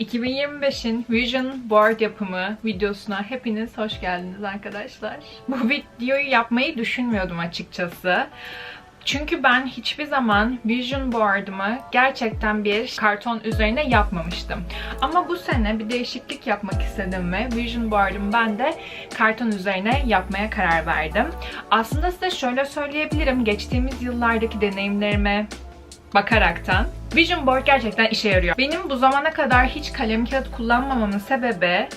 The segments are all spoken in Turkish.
2025'in Vision Board yapımı videosuna hepiniz hoş geldiniz arkadaşlar. Bu videoyu yapmayı düşünmüyordum açıkçası. Çünkü ben hiçbir zaman Vision Board'ımı gerçekten bir karton üzerine yapmamıştım. Ama bu sene bir değişiklik yapmak istedim ve Vision Board'ımı ben de karton üzerine yapmaya karar verdim. Aslında size şöyle söyleyebilirim. Geçtiğimiz yıllardaki deneyimlerime bakaraktan Vision Board gerçekten işe yarıyor. Benim bu zamana kadar hiç kalem kağıt kullanmamamın sebebi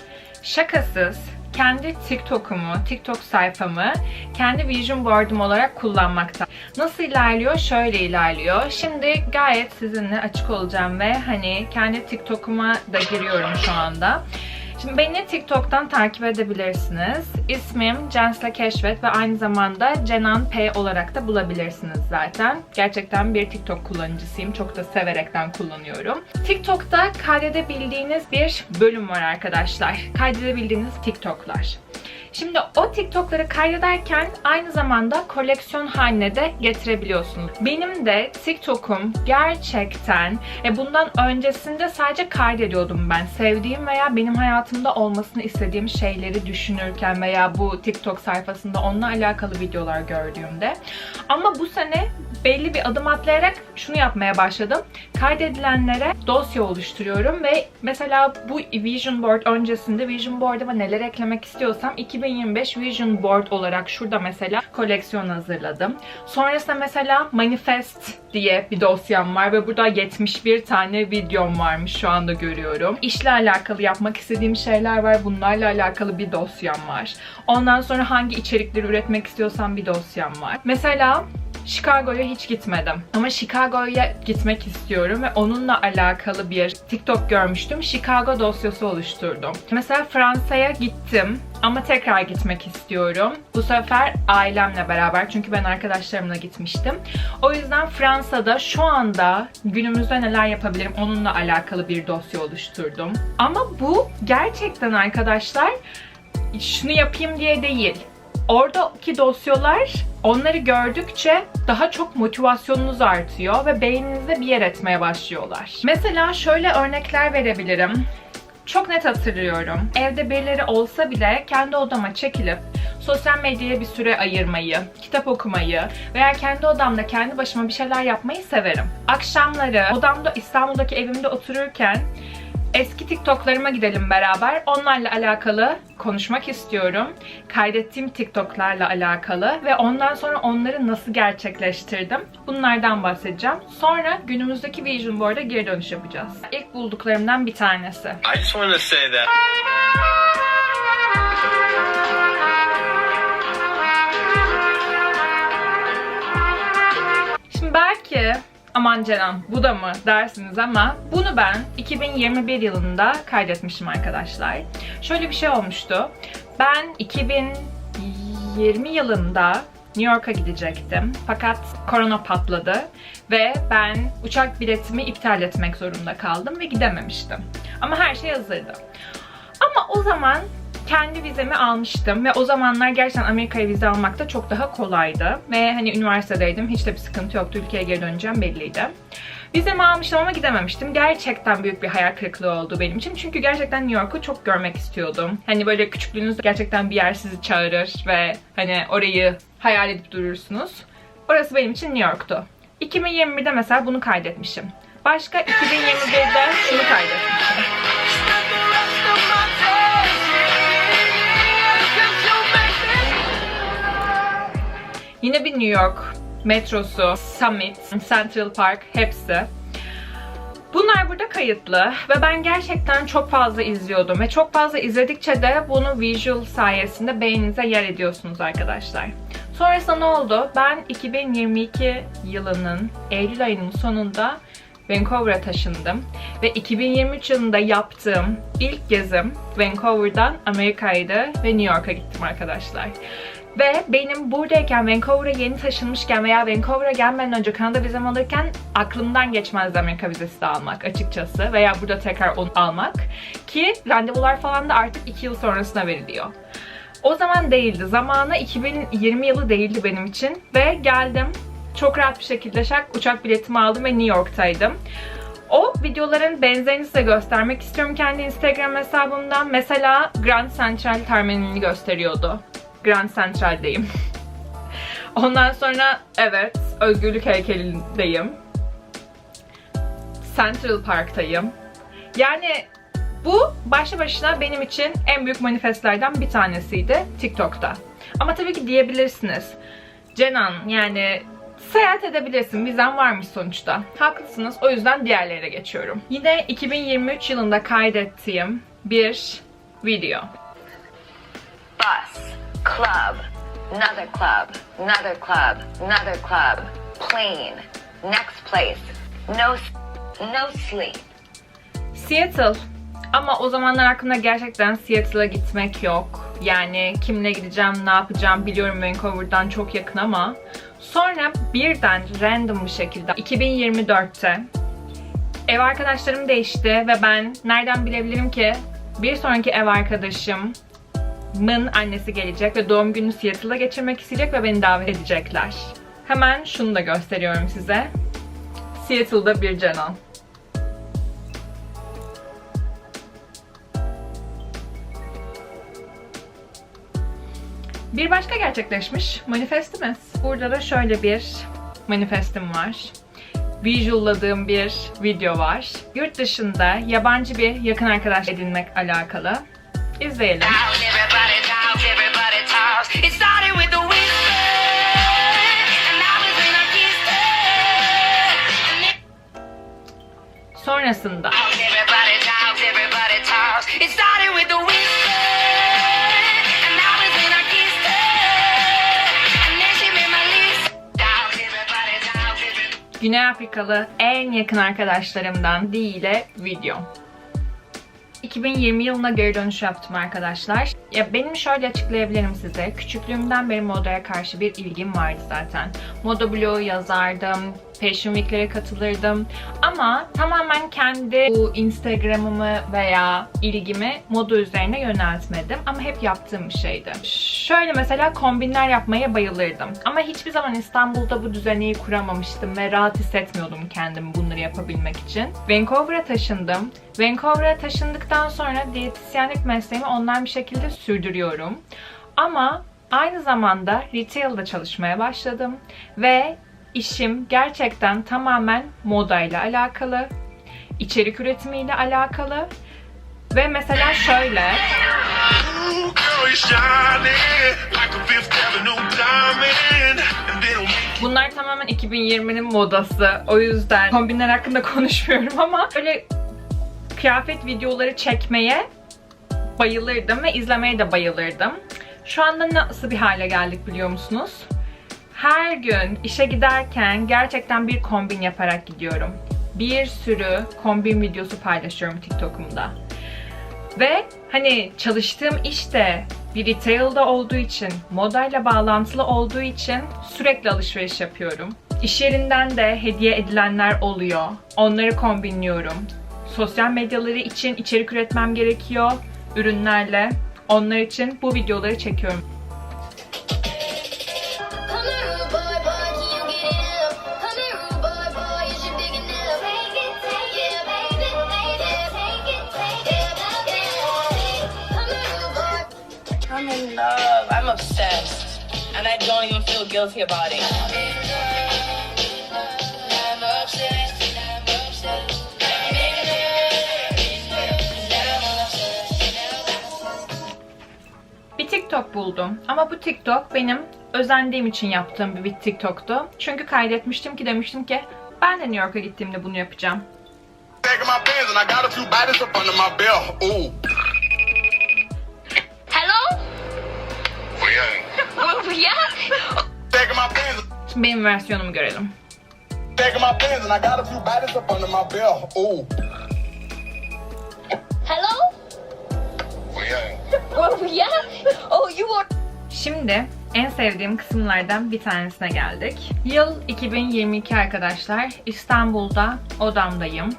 şakasız kendi TikTok'umu, TikTok sayfamı kendi Vision Board'um olarak kullanmakta. Nasıl ilerliyor? Şöyle ilerliyor. Şimdi gayet sizinle açık olacağım ve hani kendi TikTok'uma da giriyorum şu anda. Şimdi beni TikTok'tan takip edebilirsiniz. İsmim Censle Keşfet ve aynı zamanda Cenan P olarak da bulabilirsiniz zaten. Gerçekten bir TikTok kullanıcısıyım. Çok da severekten kullanıyorum. TikTok'ta kaydedebildiğiniz bir bölüm var arkadaşlar. Kaydedebildiğiniz TikTok'lar. Şimdi o TikTok'ları kaydederken aynı zamanda koleksiyon haline de getirebiliyorsunuz. Benim de TikTok'um gerçekten e, bundan öncesinde sadece kaydediyordum ben. Sevdiğim veya benim hayatımda olmasını istediğim şeyleri düşünürken veya bu TikTok sayfasında onunla alakalı videolar gördüğümde. Ama bu sene belli bir adım atlayarak şunu yapmaya başladım. Kaydedilenlere dosya oluşturuyorum ve mesela bu Vision Board öncesinde Vision Board'ıma neler eklemek istiyorsam 2025 Vision Board olarak şurada mesela koleksiyon hazırladım. Sonrasında mesela Manifest diye bir dosyam var ve burada 71 tane videom varmış şu anda görüyorum. İşle alakalı yapmak istediğim şeyler var. Bunlarla alakalı bir dosyam var. Ondan sonra hangi içerikleri üretmek istiyorsam bir dosyam var. Mesela Chicago'ya hiç gitmedim. Ama Chicago'ya gitmek istiyorum ve onunla alakalı bir TikTok görmüştüm. Chicago dosyası oluşturdum. Mesela Fransa'ya gittim ama tekrar gitmek istiyorum. Bu sefer ailemle beraber çünkü ben arkadaşlarımla gitmiştim. O yüzden Fransa'da şu anda günümüzde neler yapabilirim onunla alakalı bir dosya oluşturdum. Ama bu gerçekten arkadaşlar şunu yapayım diye değil. Oradaki dosyalar onları gördükçe daha çok motivasyonunuz artıyor ve beyninizde bir yer etmeye başlıyorlar. Mesela şöyle örnekler verebilirim. Çok net hatırlıyorum. Evde birileri olsa bile kendi odama çekilip sosyal medyaya bir süre ayırmayı, kitap okumayı veya kendi odamda kendi başıma bir şeyler yapmayı severim. Akşamları odamda İstanbul'daki evimde otururken Eski TikTok'larıma gidelim beraber. Onlarla alakalı konuşmak istiyorum. Kaydettiğim TikTok'larla alakalı ve ondan sonra onları nasıl gerçekleştirdim. Bunlardan bahsedeceğim. Sonra günümüzdeki Vision Board'a geri dönüş yapacağız. İlk bulduklarımdan bir tanesi. I just wanted to say that Şimdi belki aman Cenan bu da mı dersiniz ama bunu ben 2021 yılında kaydetmişim arkadaşlar. Şöyle bir şey olmuştu. Ben 2020 yılında New York'a gidecektim. Fakat korona patladı ve ben uçak biletimi iptal etmek zorunda kaldım ve gidememiştim. Ama her şey hazırdı. Ama o zaman kendi vizemi almıştım ve o zamanlar gerçekten Amerika'ya vize almak da çok daha kolaydı. Ve hani üniversitedeydim. Hiç de bir sıkıntı yoktu. Ülkeye geri döneceğim belliydi. Vizemi almıştım ama gidememiştim. Gerçekten büyük bir hayal kırıklığı oldu benim için. Çünkü gerçekten New York'u çok görmek istiyordum. Hani böyle küçüklüğünüzde gerçekten bir yer sizi çağırır ve hani orayı hayal edip durursunuz. Orası benim için New York'tu. 2021'de mesela bunu kaydetmişim. Başka 2021'de şunu kaydetmişim. Yine bir New York metrosu, Summit, Central Park hepsi. Bunlar burada kayıtlı ve ben gerçekten çok fazla izliyordum ve çok fazla izledikçe de bunu visual sayesinde beyninize yer ediyorsunuz arkadaşlar. Sonrasında ne oldu? Ben 2022 yılının Eylül ayının sonunda Vancouver'a taşındım ve 2023 yılında yaptığım ilk gezim Vancouver'dan Amerika'ydı ve New York'a gittim arkadaşlar. Ve benim buradayken Vancouver'a yeni taşınmışken veya Vancouver'a gelmeden önce Kanada vizem alırken aklımdan geçmezdi Amerika vizesi de almak açıkçası veya burada tekrar onu almak ki randevular falan da artık 2 yıl sonrasına veriliyor. O zaman değildi. Zamanı 2020 yılı değildi benim için ve geldim. Çok rahat bir şekilde şak uçak biletimi aldım ve New York'taydım. O videoların benzerini size göstermek istiyorum kendi Instagram hesabımdan. Mesela Grand Central Terminalini gösteriyordu. Grand Central'deyim. Ondan sonra evet Özgürlük Heykeli'ndeyim. Central Park'tayım. Yani bu başlı başına benim için en büyük manifestlerden bir tanesiydi TikTok'ta. Ama tabii ki diyebilirsiniz. Cenan yani seyahat edebilirsin. Vizen varmış sonuçta. Haklısınız. O yüzden diğerlerine geçiyorum. Yine 2023 yılında kaydettiğim bir video. bus, club, another club, another club, another club, plane, next place, no, no sleep. Seattle. Ama o zamanlar aklımda gerçekten Seattle'a gitmek yok. Yani kimle gideceğim, ne yapacağım biliyorum Vancouver'dan çok yakın ama. Sonra birden random bir şekilde 2024'te ev arkadaşlarım değişti ve ben nereden bilebilirim ki? Bir sonraki ev arkadaşımın annesi gelecek ve doğum gününü Seattle'da geçirmek isteyecek ve beni davet edecekler. Hemen şunu da gösteriyorum size. Seattle'da bir Cenan. Bir başka gerçekleşmiş manifestimiz. Burada da şöyle bir manifestim var. Visualladığım bir video var. Yurt dışında yabancı bir yakın arkadaş edinmek alakalı. İzleyelim. Sonrasında. Güney Afrikalı en yakın arkadaşlarımdan ile video. 2020 yılına geri dönüş yaptım arkadaşlar. Ya benim şöyle açıklayabilirim size. Küçüklüğümden beri modaya karşı bir ilgim vardı zaten. Moda blogu yazardım, fashion week'lere katılırdım. Ama tamamen kendi bu Instagram'ımı veya ilgimi moda üzerine yöneltmedim. Ama hep yaptığım bir şeydi. Şöyle mesela kombinler yapmaya bayılırdım. Ama hiçbir zaman İstanbul'da bu düzeni kuramamıştım ve rahat hissetmiyordum kendimi bunları yapabilmek için. Vancouver'a taşındım. Vancouver'a taşındıktan sonra diyetisyenlik mesleğimi online bir şekilde sürdürüyorum. Ama aynı zamanda retail'da çalışmaya başladım ve işim gerçekten tamamen modayla alakalı, içerik üretimiyle alakalı ve mesela şöyle Bunlar tamamen 2020'nin modası. O yüzden kombinler hakkında konuşmuyorum ama böyle kıyafet videoları çekmeye bayılırdım ve izlemeye de bayılırdım. Şu anda nasıl bir hale geldik biliyor musunuz? Her gün işe giderken gerçekten bir kombin yaparak gidiyorum. Bir sürü kombin videosu paylaşıyorum TikTok'umda. Ve hani çalıştığım işte bir retail'da olduğu için, modayla bağlantılı olduğu için sürekli alışveriş yapıyorum. İş yerinden de hediye edilenler oluyor. Onları kombinliyorum. Sosyal medyaları için içerik üretmem gerekiyor ürünlerle. Onlar için bu videoları çekiyorum. I'm in love. I'm obsessed. And I don't even feel guilty about it. TikTok buldum. Ama bu TikTok benim özendiğim için yaptığım bir TikTok'tu. Çünkü kaydetmiştim ki demiştim ki ben de New York'a gittiğimde bunu yapacağım. Hello? Şimdi benim versiyonumu görelim. Hello? Yeah. Şimdi en sevdiğim kısımlardan bir tanesine geldik. Yıl 2022 arkadaşlar. İstanbul'da odamdayım.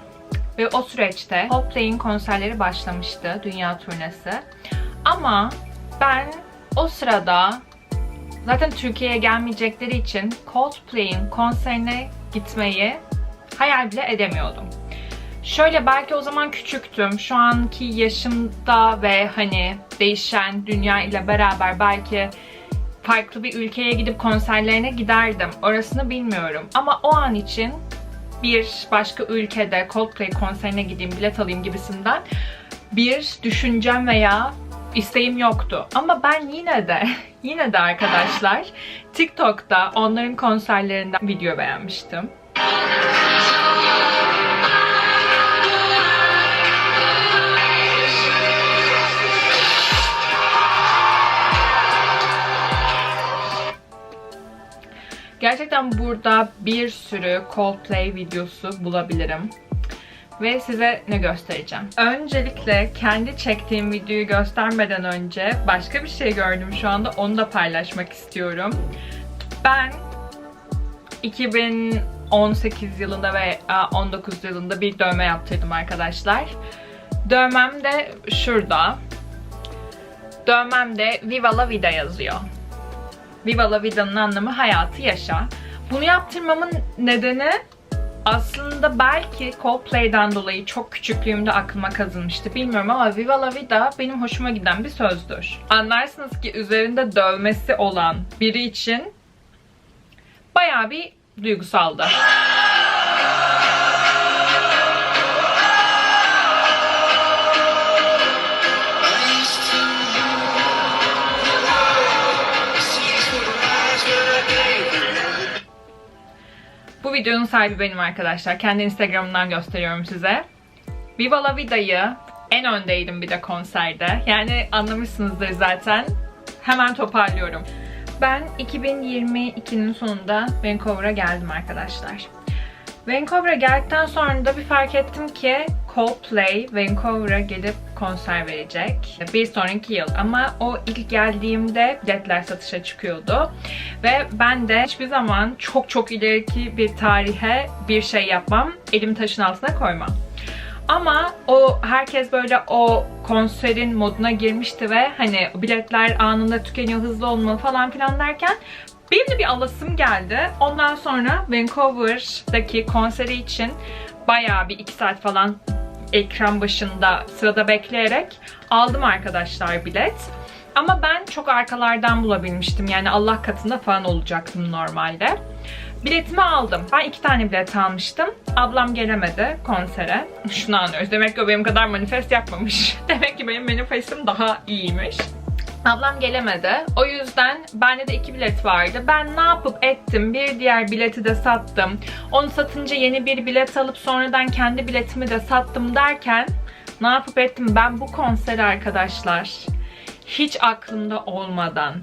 Ve o süreçte Coldplay'in konserleri başlamıştı. Dünya turnesi. Ama ben o sırada zaten Türkiye'ye gelmeyecekleri için Coldplay'in konserine gitmeyi hayal bile edemiyordum. Şöyle belki o zaman küçüktüm. Şu anki yaşımda ve hani değişen dünya ile beraber belki farklı bir ülkeye gidip konserlerine giderdim. Orasını bilmiyorum. Ama o an için bir başka ülkede Coldplay konserine gideyim, bilet alayım gibisinden bir düşüncem veya isteğim yoktu. Ama ben yine de, yine de arkadaşlar TikTok'ta onların konserlerinden video beğenmiştim. Gerçekten burada bir sürü Coldplay videosu bulabilirim. Ve size ne göstereceğim. Öncelikle kendi çektiğim videoyu göstermeden önce başka bir şey gördüm şu anda. Onu da paylaşmak istiyorum. Ben 2018 yılında ve 19 yılında bir dövme yaptırdım arkadaşlar. Dövmem de şurada. Dövmemde Viva la Vida yazıyor. Viva la Vida'nın anlamı hayatı yaşa. Bunu yaptırmamın nedeni aslında belki Coldplay'den dolayı çok küçüklüğümde aklıma kazınmıştı bilmiyorum ama Viva la Vida benim hoşuma giden bir sözdür. Anlarsınız ki üzerinde dövmesi olan biri için bayağı bir duygusaldı. Videonun sahibi benim arkadaşlar. Kendi Instagram'ından gösteriyorum size. Viva la Vida'yı en öndeydim bir de konserde. Yani anlamışsınızdır zaten. Hemen toparlıyorum. Ben 2022'nin sonunda Vancouver'a geldim arkadaşlar. Vancouver'a geldikten sonra da bir fark ettim ki Coldplay Vancouver'a gelip konser verecek. Bir sonraki yıl ama o ilk geldiğimde biletler satışa çıkıyordu. Ve ben de hiçbir zaman çok çok ileriki bir tarihe bir şey yapmam. Elim taşın altına koymam. Ama o herkes böyle o konserin moduna girmişti ve hani biletler anında tükeniyor, hızlı olmalı falan filan derken benim de bir alasım geldi. Ondan sonra Vancouver'daki konseri için bayağı bir iki saat falan ekran başında sırada bekleyerek aldım arkadaşlar bilet. Ama ben çok arkalardan bulabilmiştim. Yani Allah katında falan olacaktım normalde. Biletimi aldım. Ben iki tane bilet almıştım. Ablam gelemedi konsere. Şunu anlıyoruz. Demek ki o benim kadar manifest yapmamış. Demek ki benim manifestim daha iyiymiş. Ablam gelemedi. O yüzden bende de iki bilet vardı. Ben ne yapıp ettim? Bir diğer bileti de sattım. Onu satınca yeni bir bilet alıp sonradan kendi biletimi de sattım derken ne yapıp ettim? Ben bu konseri arkadaşlar hiç aklımda olmadan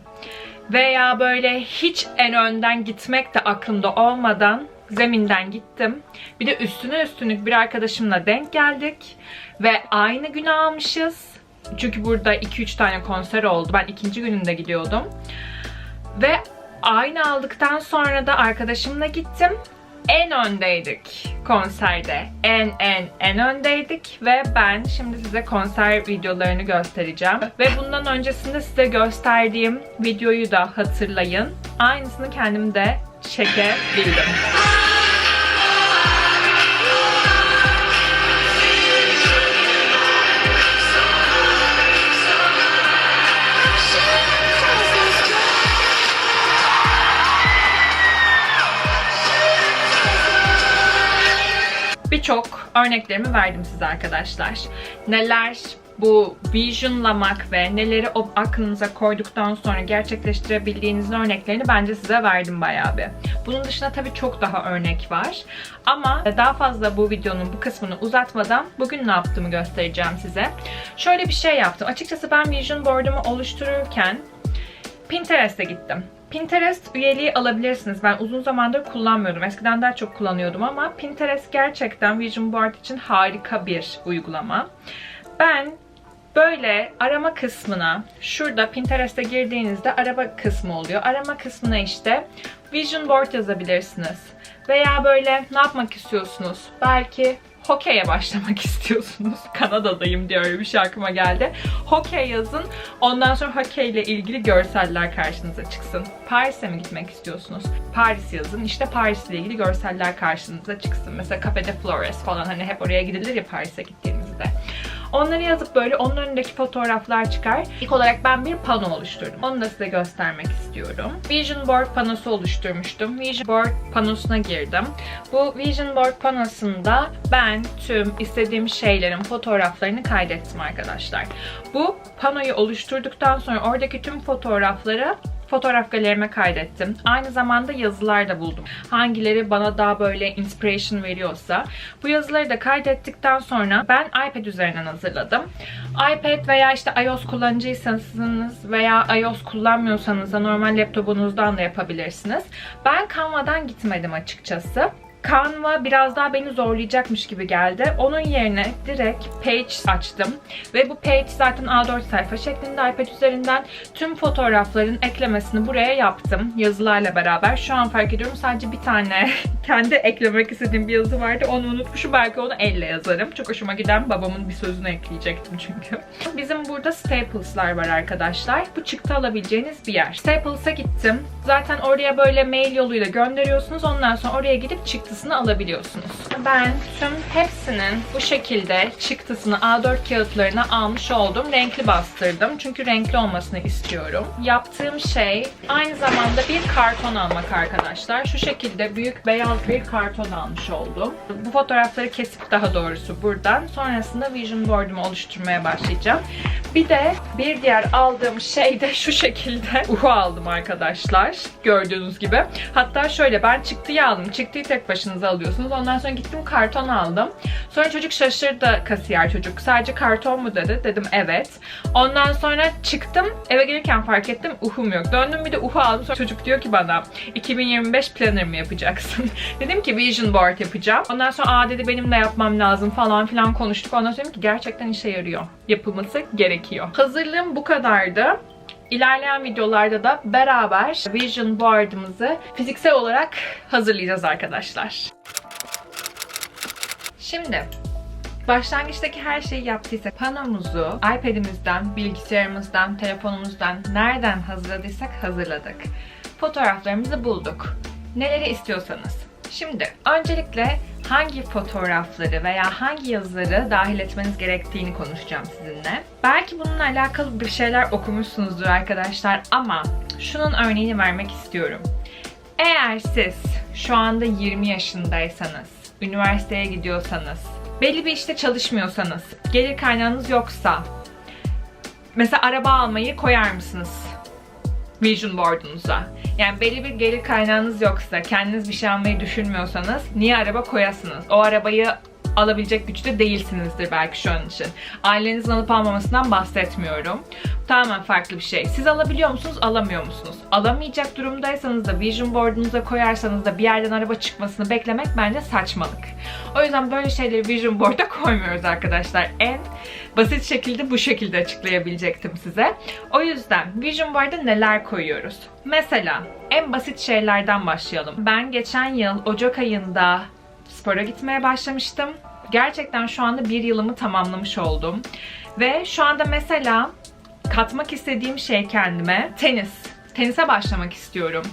veya böyle hiç en önden gitmek de aklımda olmadan zeminden gittim. Bir de üstüne üstünlük bir arkadaşımla denk geldik ve aynı günü almışız. Çünkü burada 2-3 tane konser oldu. Ben ikinci gününde gidiyordum. Ve aynı aldıktan sonra da arkadaşımla gittim. En öndeydik konserde. En en en öndeydik ve ben şimdi size konser videolarını göstereceğim. Ve bundan öncesinde size gösterdiğim videoyu da hatırlayın. Aynısını kendim de çekebildim. Birçok örneklerimi verdim size arkadaşlar. Neler bu visionlamak ve neleri o aklınıza koyduktan sonra gerçekleştirebildiğinizin örneklerini bence size verdim bayağı bir. Bunun dışında tabii çok daha örnek var. Ama daha fazla bu videonun bu kısmını uzatmadan bugün ne yaptığımı göstereceğim size. Şöyle bir şey yaptım. Açıkçası ben vision board'umu oluştururken Pinterest'e gittim. Pinterest üyeliği alabilirsiniz. Ben uzun zamandır kullanmıyordum. Eskiden daha çok kullanıyordum ama Pinterest gerçekten Vision Board için harika bir uygulama. Ben böyle arama kısmına, şurada Pinterest'e girdiğinizde arama kısmı oluyor. Arama kısmına işte Vision Board yazabilirsiniz. Veya böyle ne yapmak istiyorsunuz? Belki hokeye başlamak istiyorsunuz. Kanada'dayım diye öyle bir şey aklıma geldi. Hokey yazın. Ondan sonra hokey ile ilgili görseller karşınıza çıksın. Paris'e mi gitmek istiyorsunuz? Paris yazın. İşte Paris ile ilgili görseller karşınıza çıksın. Mesela Cafe de Flores falan hani hep oraya gidilir ya Paris'e gittiğimizde. Onları yazıp böyle onun önündeki fotoğraflar çıkar. İlk olarak ben bir pano oluşturdum. Onu da size göstermek istiyorum. Vision board panosu oluşturmuştum. Vision board panosuna girdim. Bu vision board panosunda ben tüm istediğim şeylerin fotoğraflarını kaydettim arkadaşlar. Bu panoyu oluşturduktan sonra oradaki tüm fotoğrafları fotoğraf galerime kaydettim. Aynı zamanda yazılar da buldum. Hangileri bana daha böyle inspiration veriyorsa. Bu yazıları da kaydettikten sonra ben iPad üzerinden hazırladım. iPad veya işte iOS kullanıcıysanız veya iOS kullanmıyorsanız da normal laptopunuzdan da yapabilirsiniz. Ben Canva'dan gitmedim açıkçası. Canva biraz daha beni zorlayacakmış gibi geldi. Onun yerine direkt Page açtım. Ve bu Page zaten A4 sayfa şeklinde iPad üzerinden tüm fotoğrafların eklemesini buraya yaptım. Yazılarla beraber. Şu an fark ediyorum sadece bir tane kendi eklemek istediğim bir yazı vardı. Onu unutmuşum. Belki onu elle yazarım. Çok hoşuma giden babamın bir sözünü ekleyecektim çünkü. Bizim burada Staples'lar var arkadaşlar. Bu çıktı alabileceğiniz bir yer. Staples'a gittim. Zaten oraya böyle mail yoluyla gönderiyorsunuz. Ondan sonra oraya gidip çıktısını alabiliyorsunuz. Ben tüm hepsinin bu şekilde çıktısını A4 kağıtlarına almış oldum. Renkli bastırdım. Çünkü renkli olmasını istiyorum. Yaptığım şey aynı zamanda bir karton almak arkadaşlar. Şu şekilde büyük beyaz bir karton almış oldum. Bu fotoğrafları kesip daha doğrusu buradan. Sonrasında vision board'umu oluşturmaya başlayacağım. Bir de bir diğer aldığım şey de şu şekilde uhu aldım arkadaşlar. Gördüğünüz gibi. Hatta şöyle ben çıktıyı aldım. Çıktıyı tek başınıza alıyorsunuz. Ondan sonra gittim karton aldım. Sonra çocuk şaşırdı kasiyer çocuk. Sadece karton mu dedi. Dedim evet. Ondan sonra çıktım. Eve gelirken fark ettim uhum yok. Döndüm bir de uhu aldım. Sonra çocuk diyor ki bana 2025 planner mı yapacaksın? dedim ki vision board yapacağım. Ondan sonra aa dedi benim de yapmam lazım falan filan konuştuk. Ondan sonra ki gerçekten işe yarıyor. Yapılması gerekiyor. Hazırlığım bu kadardı. İlerleyen videolarda da beraber vision board'ımızı fiziksel olarak hazırlayacağız arkadaşlar. Şimdi Başlangıçtaki her şeyi yaptıysak panomuzu iPad'imizden, bilgisayarımızdan, telefonumuzdan nereden hazırladıysak hazırladık. Fotoğraflarımızı bulduk. Neleri istiyorsanız. Şimdi öncelikle hangi fotoğrafları veya hangi yazıları dahil etmeniz gerektiğini konuşacağım sizinle. Belki bununla alakalı bir şeyler okumuşsunuzdur arkadaşlar ama şunun örneğini vermek istiyorum. Eğer siz şu anda 20 yaşındaysanız, üniversiteye gidiyorsanız, belli bir işte çalışmıyorsanız, gelir kaynağınız yoksa, mesela araba almayı koyar mısınız vision board'unuza? Yani belli bir gelir kaynağınız yoksa, kendiniz bir şey almayı düşünmüyorsanız niye araba koyasınız? O arabayı alabilecek güçte değilsinizdir belki şu an için. Ailenizin alıp almamasından bahsetmiyorum. Tamamen farklı bir şey. Siz alabiliyor musunuz, alamıyor musunuz? Alamayacak durumdaysanız da vision board'unuza koyarsanız da bir yerden araba çıkmasını beklemek bence saçmalık. O yüzden böyle şeyleri vision board'a koymuyoruz arkadaşlar. En basit şekilde bu şekilde açıklayabilecektim size. O yüzden vision board'a neler koyuyoruz? Mesela en basit şeylerden başlayalım. Ben geçen yıl Ocak ayında spora gitmeye başlamıştım. Gerçekten şu anda bir yılımı tamamlamış oldum. Ve şu anda mesela katmak istediğim şey kendime tenis. Tenise başlamak istiyorum.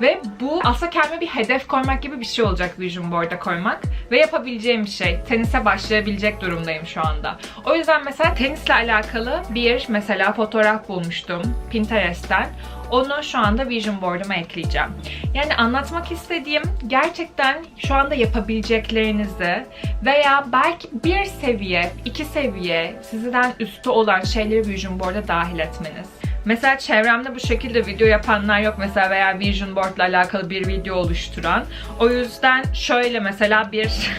Ve bu aslında kendime bir hedef koymak gibi bir şey olacak Vision Board'a koymak. Ve yapabileceğim bir şey. Tenise başlayabilecek durumdayım şu anda. O yüzden mesela tenisle alakalı bir mesela fotoğraf bulmuştum Pinterest'ten. Onu şu anda Vision Board'uma ekleyeceğim. Yani anlatmak istediğim gerçekten şu anda yapabileceklerinizi veya belki bir seviye, iki seviye sizden üstü olan şeyleri Vision Board'a dahil etmeniz. Mesela çevremde bu şekilde video yapanlar yok mesela veya Vision Board ile alakalı bir video oluşturan. O yüzden şöyle mesela bir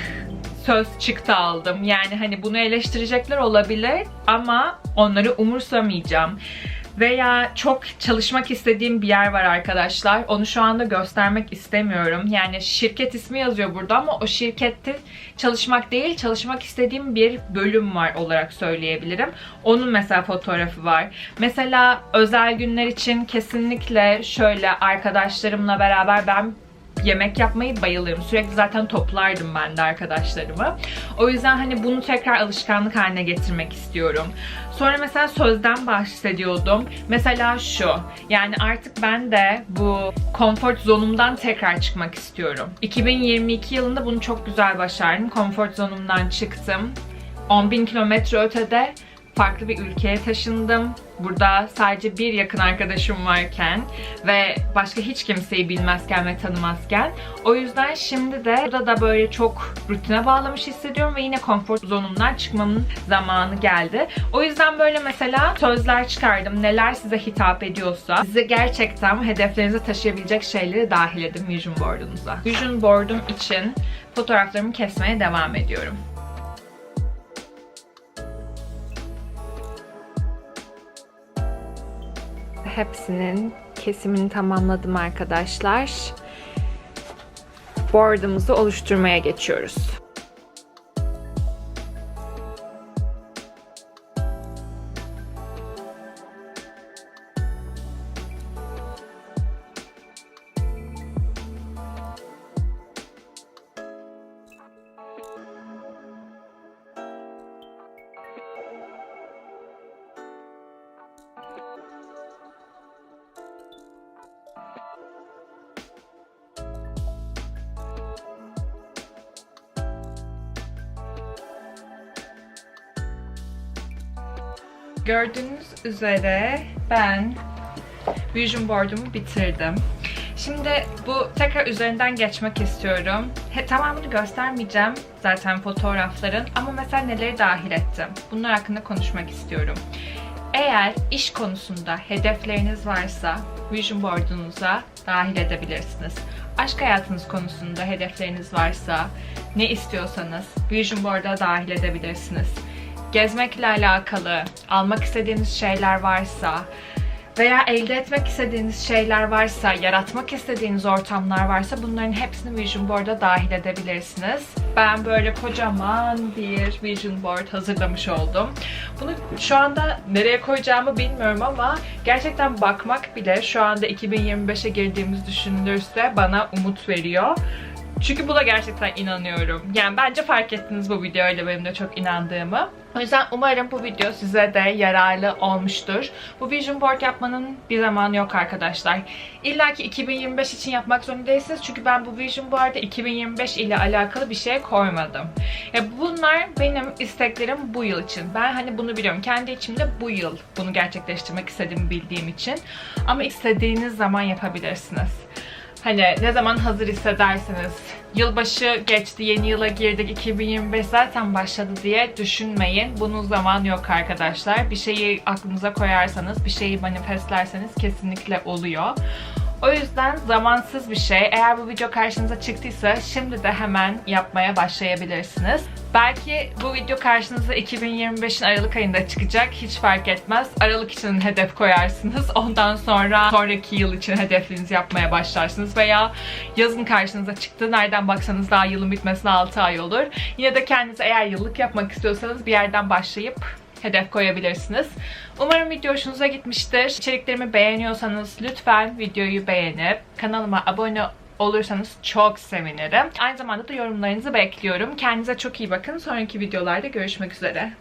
söz çıktı aldım. Yani hani bunu eleştirecekler olabilir ama onları umursamayacağım. Veya çok çalışmak istediğim bir yer var arkadaşlar. Onu şu anda göstermek istemiyorum. Yani şirket ismi yazıyor burada ama o şirkette çalışmak değil, çalışmak istediğim bir bölüm var olarak söyleyebilirim. Onun mesela fotoğrafı var. Mesela özel günler için kesinlikle şöyle arkadaşlarımla beraber ben yemek yapmayı bayılırım. Sürekli zaten toplardım ben de arkadaşlarımı. O yüzden hani bunu tekrar alışkanlık haline getirmek istiyorum. Sonra mesela sözden bahsediyordum. Mesela şu. Yani artık ben de bu konfor zonumdan tekrar çıkmak istiyorum. 2022 yılında bunu çok güzel başardım. Konfor zonumdan çıktım. 10.000 kilometre ötede farklı bir ülkeye taşındım. Burada sadece bir yakın arkadaşım varken ve başka hiç kimseyi bilmezken ve tanımazken. O yüzden şimdi de burada da böyle çok rutine bağlamış hissediyorum ve yine konfor zonumdan çıkmamın zamanı geldi. O yüzden böyle mesela sözler çıkardım. Neler size hitap ediyorsa size gerçekten hedeflerinize taşıyabilecek şeyleri dahil edin Vision Board'unuza. Vision Board'um için fotoğraflarımı kesmeye devam ediyorum. Hepsinin kesimini tamamladım arkadaşlar. Board'ımızı oluşturmaya geçiyoruz. Üzere ben Vision Board'umu bitirdim. Şimdi bu tekrar üzerinden geçmek istiyorum. He, tamamını göstermeyeceğim zaten fotoğrafların ama mesela neleri dahil ettim. Bunlar hakkında konuşmak istiyorum. Eğer iş konusunda hedefleriniz varsa Vision Board'unuza dahil edebilirsiniz. Aşk hayatınız konusunda hedefleriniz varsa ne istiyorsanız Vision Board'a dahil edebilirsiniz gezmekle alakalı almak istediğiniz şeyler varsa veya elde etmek istediğiniz şeyler varsa, yaratmak istediğiniz ortamlar varsa bunların hepsini Vision Board'a dahil edebilirsiniz. Ben böyle kocaman bir Vision Board hazırlamış oldum. Bunu şu anda nereye koyacağımı bilmiyorum ama gerçekten bakmak bile şu anda 2025'e girdiğimiz düşünülürse bana umut veriyor. Çünkü buna gerçekten inanıyorum. Yani bence fark ettiniz bu videoyla benim de çok inandığımı. O yüzden umarım bu video size de yararlı olmuştur. Bu vision board yapmanın bir zamanı yok arkadaşlar. İlla ki 2025 için yapmak zorunda değilsiniz. Çünkü ben bu vision board'a 2025 ile alakalı bir şey koymadım. Ya bunlar benim isteklerim bu yıl için. Ben hani bunu biliyorum. Kendi içimde bu yıl bunu gerçekleştirmek istediğimi bildiğim için. Ama istediğiniz zaman yapabilirsiniz. Hani ne zaman hazır hissederseniz yılbaşı geçti, yeni yıla girdik, 2025 zaten başladı diye düşünmeyin. Bunun zamanı yok arkadaşlar. Bir şeyi aklınıza koyarsanız, bir şeyi manifestlerseniz kesinlikle oluyor. O yüzden zamansız bir şey. Eğer bu video karşınıza çıktıysa şimdi de hemen yapmaya başlayabilirsiniz. Belki bu video karşınıza 2025'in Aralık ayında çıkacak. Hiç fark etmez. Aralık için hedef koyarsınız. Ondan sonra sonraki yıl için hedeflerinizi yapmaya başlarsınız. Veya yazın karşınıza çıktı. Nereden baksanız daha yılın bitmesine 6 ay olur. Yine de kendinize eğer yıllık yapmak istiyorsanız bir yerden başlayıp hedef koyabilirsiniz. Umarım video hoşunuza gitmiştir. İçeriklerimi beğeniyorsanız lütfen videoyu beğenip kanalıma abone olursanız çok sevinirim. Aynı zamanda da yorumlarınızı bekliyorum. Kendinize çok iyi bakın. Sonraki videolarda görüşmek üzere.